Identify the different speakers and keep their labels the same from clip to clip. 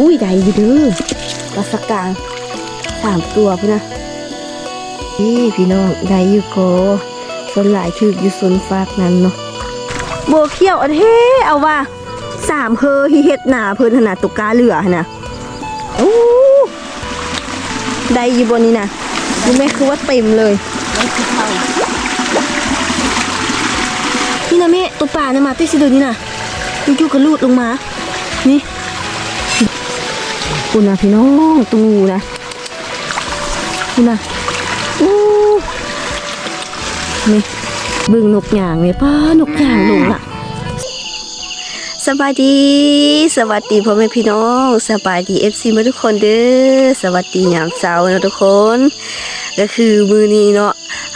Speaker 1: อุ้ยได้อยู่เด้อปลาสกกางสามตัวพุ่นะนี่พี่น้องได้อยู่โกส่วนหลายถืออยู่ส่วนฟากนั้นเนาะโบเขียวอันเฮ้เอาว่าสามเพอที่เฮ็ดหนาเพิ่นขนาดตุกกาเหลือนะโอ้ได้อยู่บนนี้นะดูแม่คือว่าเต็มเลยนี่นะแม่ตัวป่านะมาติสิเดยวนี่นะอยู่ๆก็ลูดลงมา คุณนะพี่น้องตรงงูนะคุณนะอู้นี่เบิ่งนกหยางเลยป้านกหยางลงละสบายดี สวัสดีพ่อแม่พี่น้องสบายดีเอฟซีมาทุกคนเด้อสวัสดียามเช้านะทุกคน ก็คือมือนี้เนาะ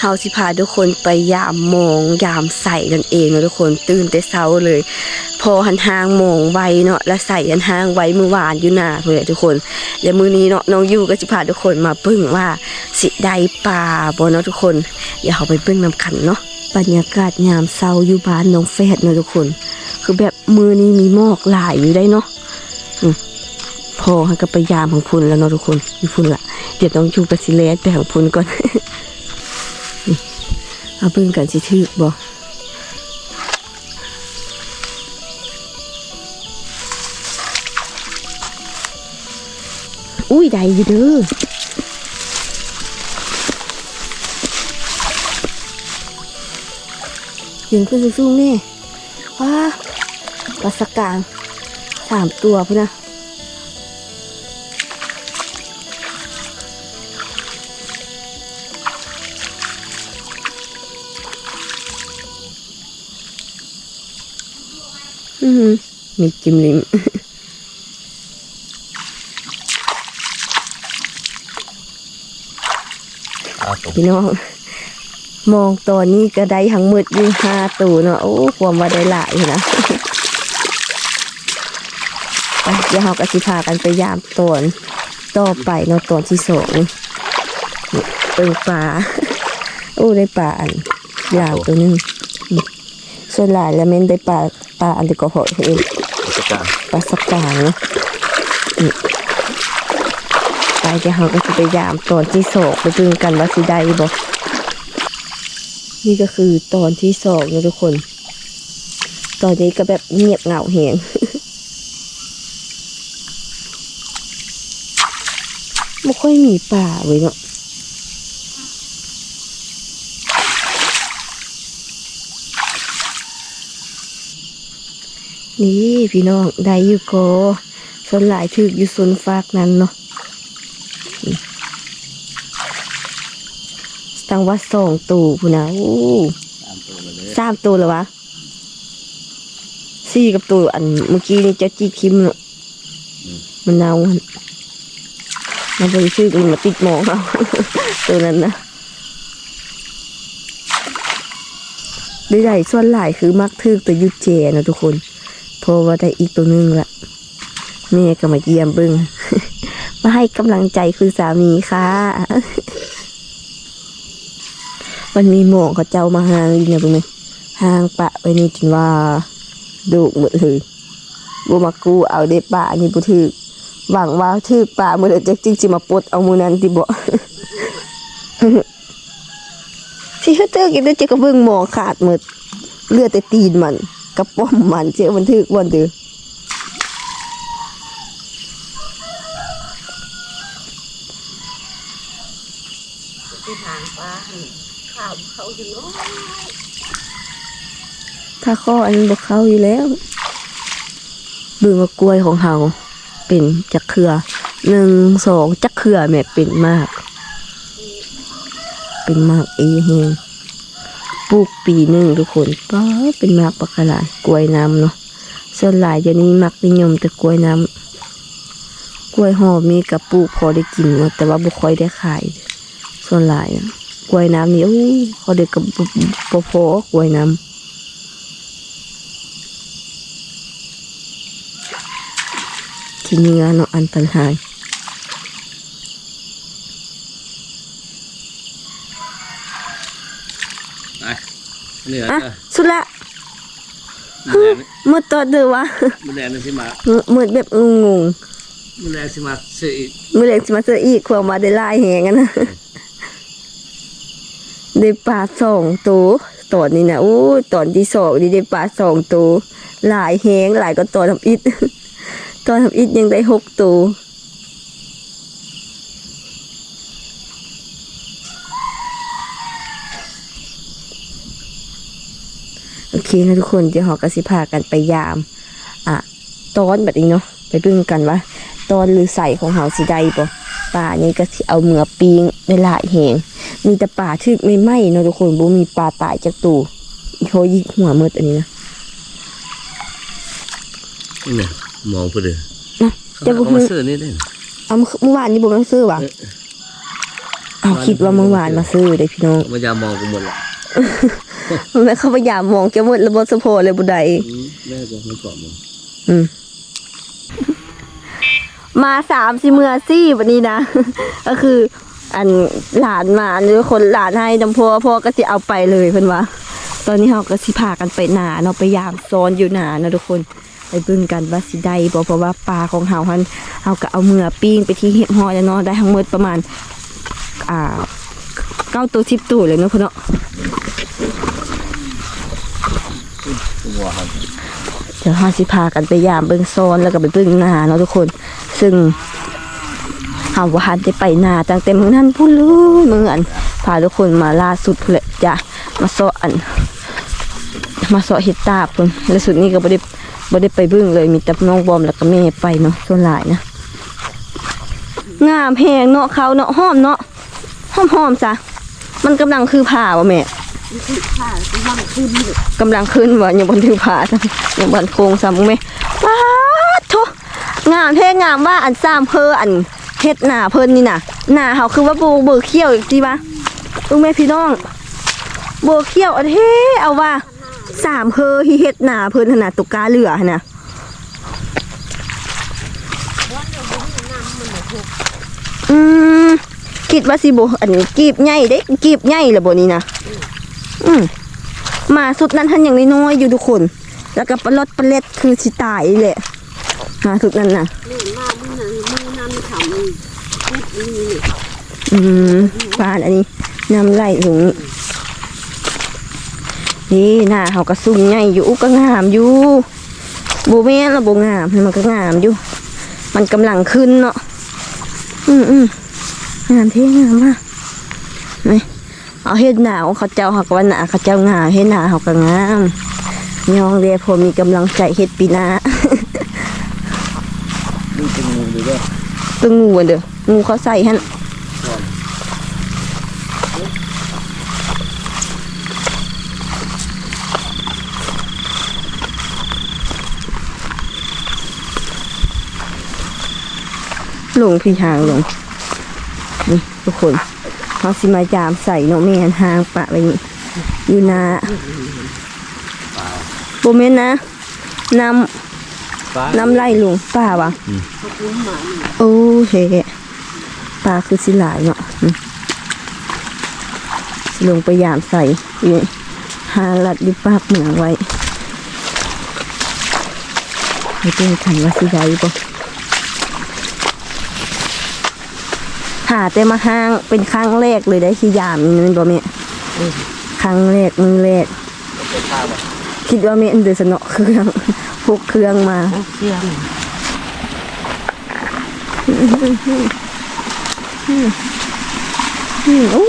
Speaker 1: าสิพาทุกคนไปยามมองยามใส่นั่นเองเนาะทุกคนตื่นแต่เช้าเลย พอหันหางมองไวเนาะแล้วใส่หันหางไว้มือวานอยู่หน้าเพื่อนทุกคนเดี๋ยวมือนี้เนาะน้องยูก็จะพาทุกคนมาเบิ่งว่าสิได้ปลาบ่เนาะทุกคนเดี๋ยวเราไปเบิ่งนำกันเนาะบรรยากาศยามเช้าอยู่บ้านน้องแฟดเนาะทุกคน คือแบบมือนี้มีหมอกหลายอยู่ได้เนาะพอให้ก็ไปยามของพุ่นแล้วเนาะทุกคนอยู่พุ่นละเดี๋ยวต้องจูกับสิเลสไปของพุ่นก่อน เอาเบิ่งกันสิถือบ่อุ้ยได้อยู่เด้อยิงขึ้นสูงๆนี่ว้าปลาสกางสามตัวพุ่นนะ มีจิ้มลิมพี่น้องมองตอนนี้ก็ได้ทั้งหมดอยี่ห้าตัวเนาะโอ้ความว่าได้หลายอยู่นะไปเดี๋ยวเราก็สิพากันไปยามตอนต่อไปเนาะตอนที่สองนี่เปิงปลาโอ้ได้ปลาอันยาวตัวหนึงนี่ส่วนหลายแล้วแม่นได้ปลาป ลาอันเดียวก็พอเอง
Speaker 2: ราชการ
Speaker 1: ปลาสักกลางเนาะนี่ไปเดี๋ยวเราก็จะไปยามตอนที่สองไปดูกันว่าสิได้บ่นี่ก็คือตอนที่สองนะทุกคน ตอนนี้ก็แบบเงียบเหงาแหงไม่ค่อยมีป่าเว้ยเนาะ นี่พี่น้องได้อยู่โกส่วนหลายถืออยู่ส่วนฟากนั้นเนาะอืมตั้งว่าสองตู่พูนนะโอ้
Speaker 2: ตามตัวมาเลย
Speaker 1: สามตัวเหรอวะสี่กับตัวอันเมื่อกี้นี่เจ้าจี้คิมเนาะมันเน่าหั่นมันไปซื้อกันมาติดหมองเอาตัวนั้นนะได้ใหญ่ส่วนหลายคือมักทึกตัวยุดเจนะทุกคนเพราะว่าได้อีกตัวหนึงละแม่ก็มาเยี่ยมเบึงมาให้กำลังใจคือสามีค่ะ มันมีหมองเขาเจ้ามาหางอยู่เนี่ยตรงนี้หางปะไว้นี่จนว่าดุหมดเลยบ่มากูเอาได้ปะอันนี้บ่ถือหวังว่าถือปะมือเดยวจะจริงสิมาปดเอามือนั้นติบ่สิเฮาเจอกินได้เจอก็เบิ่งหมอขาดหมดเลือดแต่ตีนมัน กับป้อมมันเจอมันถือบ่เด้อถ้าข้ออันนี้บ่เขาอยู่แล้วบิ่งว่ากล้วยของเฮาเป็นจักเครือหนึ่งสองจักเครือแม่เป็นมาก เป็นมากเอเฮง ปลูกปีหนึ่งทุกคนป้าเป็นมากปลากระหลายกล้วยน้ำเนาะส่วนหลายเดี๋ยวนี้มักนิยมแต่กล้วยน้ำกล้วยหอมมีกับปลูกพอได้กินเนาะแต่ว่าบ่ค่อยได้ขาย ส่วนหลายกล้วยน้ำนี่โอ้เขาเด็กกับบ่พอกล้วยน้ำที่เนื้อเนาะอันตราย
Speaker 2: เหลือ
Speaker 1: อะ
Speaker 2: เออ
Speaker 1: สุดละ
Speaker 2: มันแดง
Speaker 1: หมืดตัวเดือวะ
Speaker 2: มันแดงนี่สิมา
Speaker 1: เหมือนแบบงง
Speaker 2: มันแรงสิมาซื้ออีก
Speaker 1: มือเล็กสิมาเจออีกความว่าได้หลายแหงอะนะได้ปลาสองตัวตอนนี้นะอู้ตอนที่สองนี่ได้ปลาสองตัวหลายแหงหลายก็ตอนทำอิดตอนทำอิดยังได้หกตัว โอเคนะทุกคนเดี๋ยวเราก็สิพากันไปยาม อะตอนแบบนี้เนาะไปเบิ่งกันว่าตอนหรือใส่ของเฮาสิได้บ่ป่านี่ก็สิเอาเหมือปิงได้หลายแหงมีแต่ป่าทึกไม่ไหม้เนาะทุกคนบ่มีปลาตายจากตูโชยิกหัวหมดอันนี้นะ
Speaker 2: นี่เนี่ยมองเพื่อเด้อ
Speaker 1: นะ
Speaker 2: เขา
Speaker 1: จะบ่
Speaker 2: เอา
Speaker 1: ฮู้
Speaker 2: มาซื้อนี่ได้
Speaker 1: เอาเมื่อวานนี้บ่มาซื้อวะเอาคิดว่าเมื่อวานมาซื้อเด้พี่น้อง
Speaker 2: มายามองกูหมดละ
Speaker 1: แม่เขาพยายามมองแกหมดแล้วบ่สะโพกเลยบ่ได้
Speaker 2: อืมแม่บอกมันกรอบมึง
Speaker 1: อืมมาสามสิเมือซี่วันนี้นะ ก็คือ อันหลานมาหรือคนหลานให้น้ำพ่อพ่อก็จะเอาไปเลยเพิ่นว่าตอนนี้เราก็สิพากันไปหนาเนาะไปยามซ้อนอยู่หนาเนาะทุกคนไปเบิ่งกันว่าสิได้บ่เพราะว่าปลาของเฮาหันเฮาก็เอาเมือปิ้งไปที่เห็ดหอยแล้วเนาะได้ทั้งหมดประมาณอ่าเก้าตัวสิบตัวเลยเนาะพ่อเนาะ
Speaker 2: ตัวครับ
Speaker 1: เดี๋ยวเราสิพากันไปยามเบิ่งซ้อนแล้วก็ไปเบิ่งนาเนาะทุกคน ซึ่งเฮาว่าหันได้ไปนาตั้งแต่มื้อนั้นพูดเลยมื้อนพาทุกคนมาล่าสุดพุ่นแหละจ้ะมาเสาะอัน มาเสาะเฮ็ดตาบพุ่นแล้วสุดนี้ก็บ่ได้บ่ได้ไปเบิ่งเลยมีแต่น้องบอมแล้วก็แม่ไปเนาะส่วนหลายนะงามแพงเนาะเขาเนาะหอมเนาะหอมหอมๆซะมันกำลังคือผ่าบ่แม่ กำลังขึ้นว่ะยังบ่ถือผ่าซะยังบ่โครงซ้ำแม่ว้าดโถงามแท้งามว่าอันซ้ำเพออันเฮ็ดหนาเพินนี่น่ะหนาเขาคือว่าโบเบอร์เขี้ยวอีกทีวะลุงแม่พี่น้องโบเขี้ยวอันเท่เอาว่าสามเพอที่เฮ็ดหนาเพิ่นขนาดตุกกาเหลือนะอืมคิดว่าสิโบอันกีบใหญ่เด้กีบใหญ่ละโบนี้นะ อืมมาสุดนั้นท่านอย่างน้อยๆอยู่ทุกคน แล้วก็ปลาลดปลาเล็ดคือสิตายนี่แหละหาสุดนั่นน่ะอืมปลาอันนี้น้ำไหลลงนี่หน้าเขาก็สุ่มใหญ่อยู่ก็งามอยู่โบแม่นละโบงามมันก็งามอยู่ มันกำลังขึ้นเนาะอืมอืมงามเท่งามมากนี่ เอาเฮ็ดหนาวเขาเจ้าเขาก็ว่าหนาเขาเจ้างามเฮ็ดหนาเขาก็งามยองเรียพอมีกำลังใจเฮ็ดปีหน้า
Speaker 2: ดูเป็นงูดูด้วย
Speaker 1: ตัวงูอะเด้องูเขาใส่ฮั่นลงพี่หางลงนี่ทุกคน เขาสิมาจามใส่เนาะแม่นหางปะไปนี่อยู่นาโบเมนนะนำ
Speaker 2: ฟ้า
Speaker 1: น้ำไล่ลุงป่าวะโอ้เฮปลาคือสิหลายเนาะอืมสิลงไปยามใส่อยู่หาลัดอยุปากเหมืองไว้ไม่เป็นขันว่าสิได้บ่าแต่มาห้างเป็นครั้งแรกเลยได้ที่ยามนี่นั่นบ่แม่ครั้งแรกมือแรกคิดว่าแม่นเดือสนอเครื่องพกเครื่องมา
Speaker 3: เสียง
Speaker 1: อือ้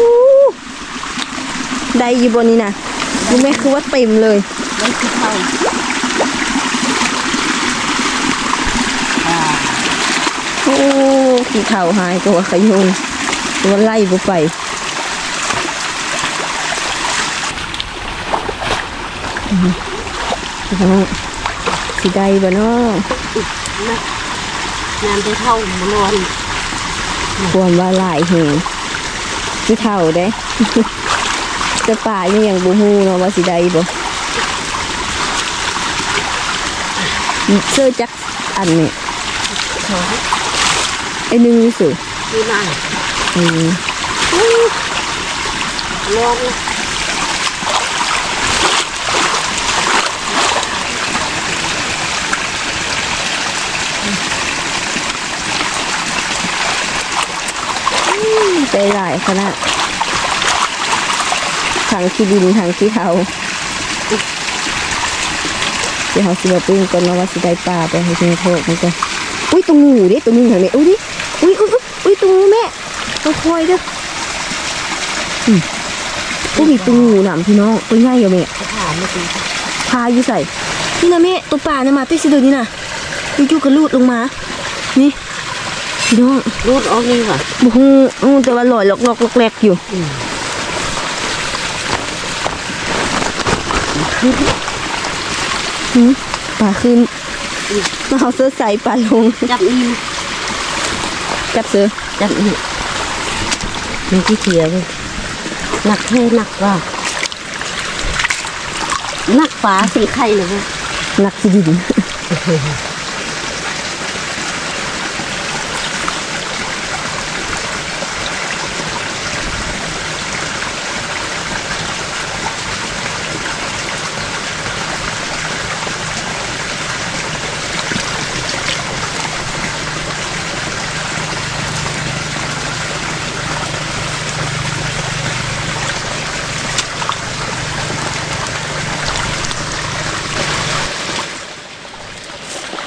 Speaker 1: ได้อยู่บนนี้นะรู้ไหมคือว่าเต็มเลย
Speaker 3: มันคือเข้าอ่า
Speaker 1: โอ้ ขี้เข่าหายตัวขยุงตัวไล่บุไปอืมพี่น้องสิได้บ่เนาะ
Speaker 3: งานไปเข้าหมอนอน
Speaker 1: ควรว่าหลายเหงขี้เข่าได้จะป่านี่ยังบูฮูเนาะว่าสิได้บ่เสื้อจักอันเนี่ย อ้หนึ่งนี่สิ
Speaker 3: มีนา
Speaker 1: ยอื
Speaker 3: ลอง
Speaker 1: ใจหลายขนาดทางที่ดินทางที่เขาเดี๋ยวเขาสิบปิ้งก่นเนาะว่าสิได้ปลาไปให้ชิงโชคมันก็อุ้ยตัวงูดิตัวงทางนี้อุ้ยดิ อุ้ยอุ้ยอุ้ยอุ้ยตัวงูแม่ตัวคอยเด้ออืมอุ้ยมีตัวงูหนำพี่น้องตัวใหญ่อยู่แม่
Speaker 3: เขาถามเมื่อกี้
Speaker 1: พาอยู่ใส่นี่นะแม่ตัวป่าเนี่ยมาติสิเดยวนี่นะอยู่ๆก็ลูดลงมา นี่พี่น้อง
Speaker 3: รูดออกนี่ว่ะ
Speaker 1: บุฮูอู้แต่ว่าลอยหลอกหลอกแหลกๆอยู่
Speaker 3: อืม
Speaker 1: หืมป่าขึ้นมาเอาเสื้อใส่ป่าลง
Speaker 3: จับนี่
Speaker 1: จับเสื้อ
Speaker 3: จับนี่มีที่เขียวเลยหนักแค่หนักว่าหนักฝาสีไข่เลยเว้ย
Speaker 1: นักสิดิน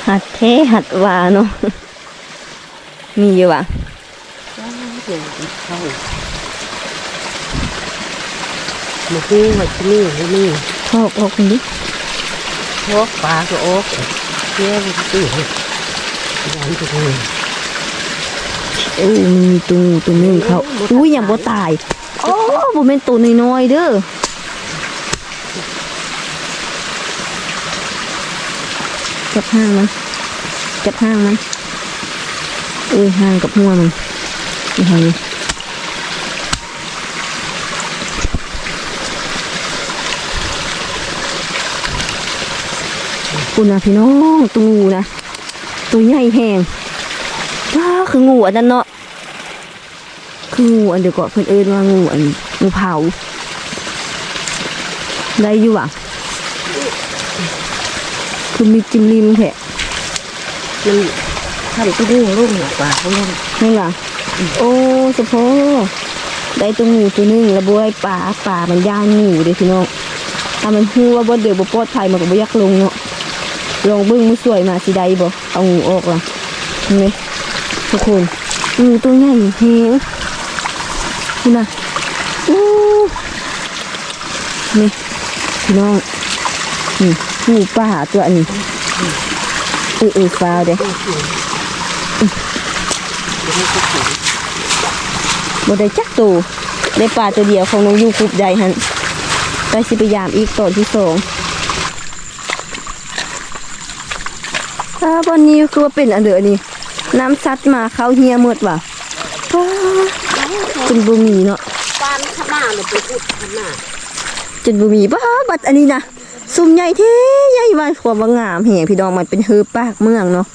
Speaker 1: หัดเทหัดหวาเนาะมีอยู่ว่ะ
Speaker 3: เดี๋ยวเข้ามาคู่ไว้ที่นี่ไว้นี่
Speaker 1: พอกออกนี่ดิ
Speaker 3: โอกปลาก็โอกเที่ยวไปตีย้อนไปเลย
Speaker 1: โอ้มันมีตัวงูตัวหนึงเขาอุ้ยยังบ่ตาย โอ้บ่เป็นตัวน้อยๆเด้อ จับห้างมันจับห้างมันอุ้ยห้างกับหัวมันนี่ไงคุณนะพี่น้องตัวงูนะตัวใหญ่แหงว้าคืองูอันนั้นเนาะคืองูอันเดียวก็เพิ่อนเอิ้นว่างูอันงูเผาได้อยู่อะ คือมีจิ้มริมแผะ
Speaker 3: มันทำที่นี่รุ่มหนักกว่าเขารุ่ม
Speaker 1: นี่ล่ะโอ้สะโพได้ตัวงูตัวหนึงแล้วบวยป่าป่ามันย่านงูเด้พี่น้องถ้ามันฮู้ว่าบ่เดือบ่ปลอดภัยมันก็บ่อยากลงเนาะลองเบิ่งมือสวยมาสิได้บ่เอางูออกล่ะเห็นไหมทุกคนงูตัวใหญ่แฮงนี่นะโอ้นี่พี่น้องนี่ งูป่าตัวนี้เออเออฟ้าวเด้บ่ได้จักตัวได้ปลาตัวเดียวของน้องยูคุบใหญ่หันไปสิพยายามอีกตอนที่สองถ้าวันนี้คือว่าเป็นอันเดอนี่น้ำซัดมาเขาเฮียหมดว่ะจนบ่มีเนาะ
Speaker 3: ปานขนาดเลยไปอุดขนาด
Speaker 1: จนบ่มีบ้าบัดอันนี้นะ ซุ่มใหญ่เท่ใหญ่ว่าความว่างามแหงพี่น้องมันเป็นเฮือปากเมืองเนาะ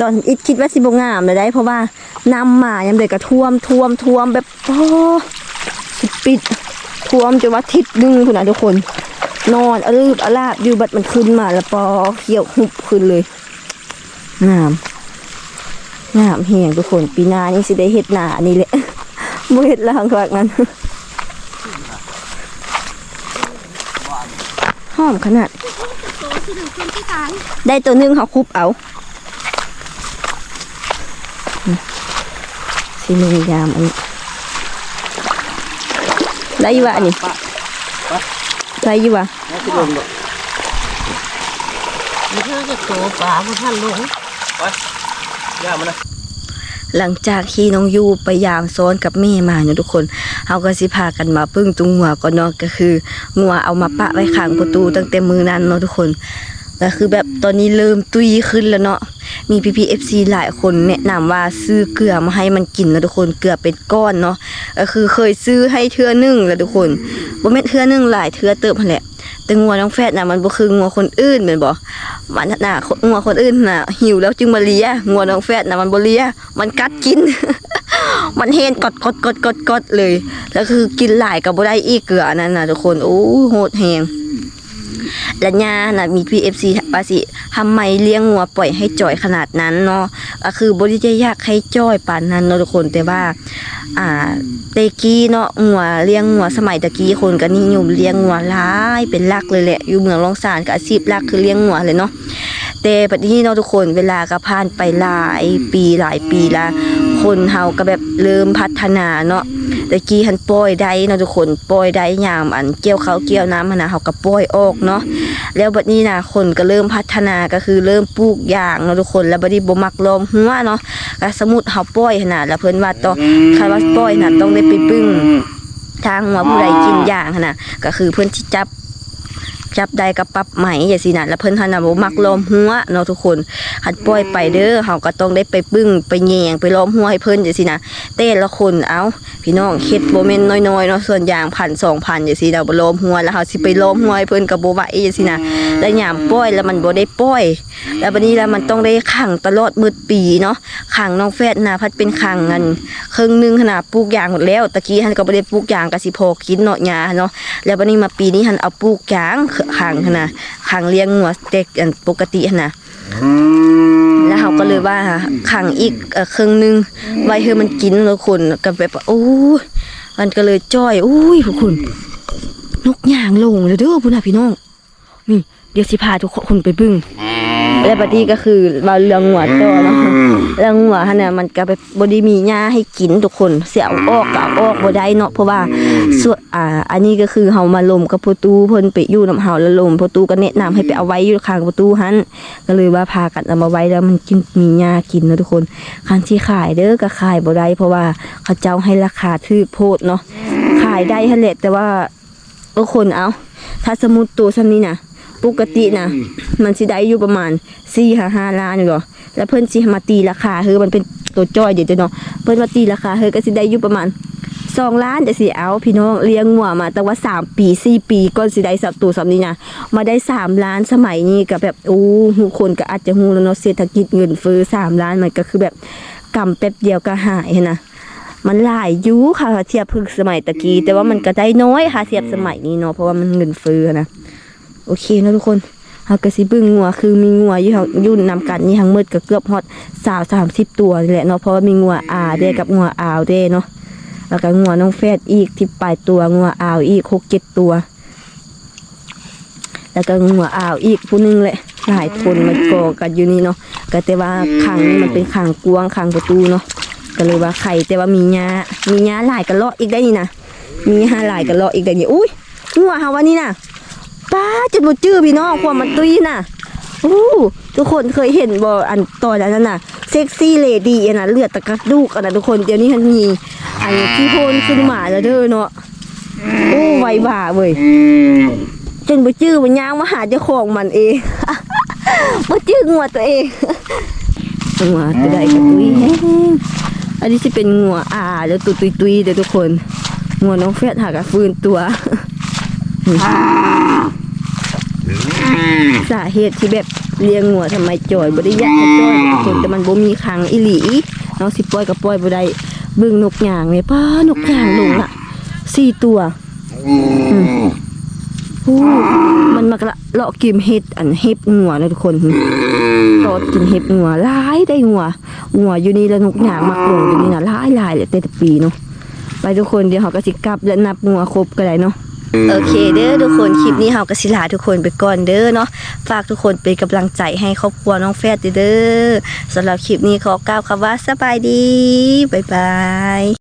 Speaker 1: ตอนอิดคิดว่าสิบงามเลยได้ เพราะว่าน้ำมายามเด็กก็ท่วมท่วมท่วมแบบโอ้สิปิดท่วมจนว่าทิศหนึงพุ่นะทุกคน นอนอลืบอลาบอยู่บัดมันขึ้นมาแล้วปอเขียวหุบขึ้นเลยงามงามแหงทุกคนปีนานี่สิได้เฮ็ดหน้านี่แหละบ่เฮ็ดล่างกว่านั้น อมขนาด ได้ตัวหนึงเขาคุบเอาสิหนึ่งยามอันนี้ได้อยู่วะอันนี้ได้อยู่วะ
Speaker 2: น่าจะลงดอก
Speaker 3: มันเพื่อจะโตปลาพวกท่านลง
Speaker 2: ย่ามันนะ
Speaker 1: หลังจากที่น้องยูไปยามซ้อนกับแม่มาเนาะทุกคนเขาก็สิพากันมาพึ่งตุงหัวก่อนเนาะก็คืองัวเอามาปะไว้ข้างประตูตั้งแต่มือนั้นเนาะทุกคนก็คือแบบตอนนี้เริ่มตุยขึ้นแล้วเนาะ มีพีพีเอฟซีหลายคนแนะนำว่าซื้อเกลือมาให้มันกินนะทุกคนเกลือเป็นก้อนเนาะก็คือเคยซื้อให้เทือหนึ่งแล้วทุกคนบ่แม่นเทือหนึ่งหลายเทือเติบแหละแต่งัวน้องแฟดน่ะมันบ่คืองัวคนอื่นแม่นบ่มันน่ะงัวคนอื่นน่ะหิวแล้วจึงมาเลียงัวน้องแฟดน่ะมันบ่เลียมันกัดกิน มันเห็นกดกดกดกดกดเลย แล้วคือกินหลายก็บ่ได้อีกเกลือนนั้นน่ะทุกคนโอ้โหดแฮง และย่าน่ะมี PFC ว่าสิทำไมเลี้ยงงัวปล่อยให้จ่อยขนาดนั้นเนาะก็คือบ่ได้จะยากให้จ้อยปานนั้นเนาะทุกคนแต่ว่า อ่าแตกี้เนาะงัวเลี้ยงงัวสมัยตะกี้คนก็นิยมเลี้ยงงัวหลายเป็นลักเลยแหละ อยู่เมืองรองสารก็อาชีพลักคือเลี้ยงงัวเลยเนาะแต่ปัจจุบันเนาะทุกคนเวลาก็ผ่านไปหลายปีหลายปีละ คนเฮาก็แบบเริ่มพัฒนาเนาะตะกี้หันปล่อยได้เนาะทุกคนปล่อยได้ยามอันเกี่ยวเขาเกี่ยวน้ำนะเฮาก็ปล่อยออกเนาะแล้วบัดนี้นะคนก็เริ่มพัฒนาก็คือเริ่มปลูกยางเนาะทุกคนแล้วบัดนี้บ่มักลมหัวเนาะก็สมมุติเฮาปล่อยนะแล้วเพิ่นว่าต้องคาว่าปล่อยนะต้องได้ไปปึ้งทางหัวผู้ใดกินยางนะก็คือเพิ่นสิจับ จับได้กับปรับไหมอย่างสิน่ะแล้วเพิ่นหันน่ะบ่มักล้อมหัวเนาะทุกคนหัดปล่อยไปเด้อเฮาก็ต้องได้ไปปึ้งไปแยงไปล้อมหัวให้เพิ่นจังซี่นะแต่ละคนเอาพี่น้องเฮ็ดบ่แม่นน้อยๆเนาะส่วนอย่างพันสองพันจังซี่เราบ่ล้อมหัวแล้วเฮาสิไปล้อมหัวให้เพิ่นก็บ่ไหวจังซี่นะแล้วยามปล่อยแล้วมันบ่ได้ปล่อย แล้วบัดนี้แล้วมันต้องได้ขังตลอดมืดปีเนาะขังน้องแฟดน่ะพัดเป็นขังเงินครึ่งหนึงขนาดปลูกยางหมดแล้วตะกี้หันก็บ่ได้ปลูกยางก็สิพอกินเนาะหญ้าเนาะแล้วบัดนี้มาปีนี้หันเอาปลูกยางขังหั่นน่ะขังเลี้ยงงัวเต็กอันปกติหั่นน่ะแล้วเขาก็เลยว่าขังอีกเอ่อครึ่งหนึง ไว้ให้มันกินแล้วคนก็แบบว่าโอ้ยมันก็เลยจ้อยอุ้ยพวกคุณ นกย่างลงแล้วเด้อพุ่นน่ะพี่น้องนี่เดี๋ยวสิพาทุกคนไปเบึ้ง และบัดนี้ก็คือมาเรื่องหัวต่อเนาะเรื่องหัวหั่นน่ะมันก็แบบบ่ได้มีหญ้าให้กินทุกคนเสียเอาออกก็เอาออกบ่ได้เนาะเพราะว่าส่วนอ่า อันนี้ก็คือเฮามาลมกับประตูเพิ่นไปอยู่นํเฮาแล้วลมประตูก็แนะนำให้ไปเอาไว้อยู่ข้างประตูหั่นก็เลยว่าพากันเอามาไว้แล้วมันกินมีหญ้ากินเนาะทุกคนคันที่ขายเด้อก็ขายบ่ได้เพราะว่าเขาเจ้าให้ราคาถูกโพดเนาะขายได้หั่นแหละแต่ว่าทุกคนเอาถ้าสมมุติตัวซ้ํนี้น่ะ ปกตินะมันสิได้อยู่ประมาณ4ี่ห้าล้านอยู่หรอแล้วเพิ่นสิมาตีราคาเฮ้อมันเป็นตัวจ้อยเดี๋ยวจะเนาะเพิ่นมาตีราคาเฮ้อก็สิได้อยู่ประมาณสองล้านจะสิเอาพี่น้องเลี้ยงงัวมา แต่ว่าสามปีสี่ปีก็สิได้สับตัวสับนี้นะมาได้สามล้านสมัยนี้ก็แบบโอ้หูคนก็อาจจะหูแล้วเนาะเศรษฐกิจเงินเฟ้อสามล้านมันก็คือแบบกำแป๊บเดียวก็หายนะมันหลายอยุค่ะเทียบพึ่งสมัยตะกี้แต่ว่ามันก็ได้น้อยค่ะเทียบสมัยนี้เนาะเพราะว่ามันเงินเฟ้อนะ โอเคนะทุกคนเฮาก็สิเบิ่งงัวคือมีงัวอยู่เฮาอยู่นนำกันนี่ทั้งหมดก็เกือบฮอด20 30ตัวนี่แหละเนาะเพราะว่ามีงัวอาเด้กับงัวอาวเด้เนาะแล้วก็งัวน้องแฟดอีกที่ปลายตัวงัวอาวอีก6 7ตัว แล้วก็งัวอาวอีกผู้หนึงแหละหลายคนมันก่อกันอยู่นี่เนาะก็แต่ว่าขังนี่มันเป็นขังกวางขังประตูเนาะก็เลยว่าไข่แต่ว่ามีหญ้ามีหญ้าหลายกระเลาะอีกได้นี่นะมีหญ้าหลายกระเลาะอีกได้นี่อุ้ยงัวเฮาว่านี่น่ะ ป้าจนบ่จื้อพี่น้องความมันตุ้ยน่ะอู้ทุกคนเคยเห็นบ่อันตอนนั้นน่ะเซ็กซี่เลดี้อันน่ะเลือดตะกักดูกอันน่ะทุกคนเดี๋ยวนี้มันมีอันที่โพนขึ้นมาแล้วเด้อเนาะโอ้ไวบ่าเว้ยจนบ่จื้อมันย่างมาหาเจ้าของมันเองบ่จื้องัวตัวเองงัวตัวใดก็ตุ้ยแฮงอันนี้สิเป็นงัวอาแล้วตัวตุยๆเด้อทุกคนงัวน้องเฟดหากะฟื้นตัว สาเหตุที่แบบเลี้ยงงัวทำไมจอยบ่ได้อยากให้จอยทุกคนแต่มันบ่มีคังอีหลีเนาะสิปล่อยก็ปล่อยบ่ได้บิ่งนกยางแม่ป้านกยางลงละสี่ตัวอืมโอ้มันมากละเลาะกิมเห็ดอันเห็บงัวนะทุกคนเลาะกินเห็บงัวหลายได้งัวงัวอยู่นี่แล้วนกยางมักลงอยู่นี่นะหลายหลายเลยแต่แต่ปีเนาะไปทุกคนเดี๋ยวเขาก็สิกลับและนับงัวครบก็ได้เนาะ โอเคเด้อทุกคนคลิปนี้เฮาก็สิลาทุกคนไปก่อนเด้อเนาะฝากทุกคนเป็นกำลังใจให้ครอบครัวน้องแฟดเด้อสำหรับคลิปนี้ขอกล่าวคำว่าสบายดีบ๊ายบาย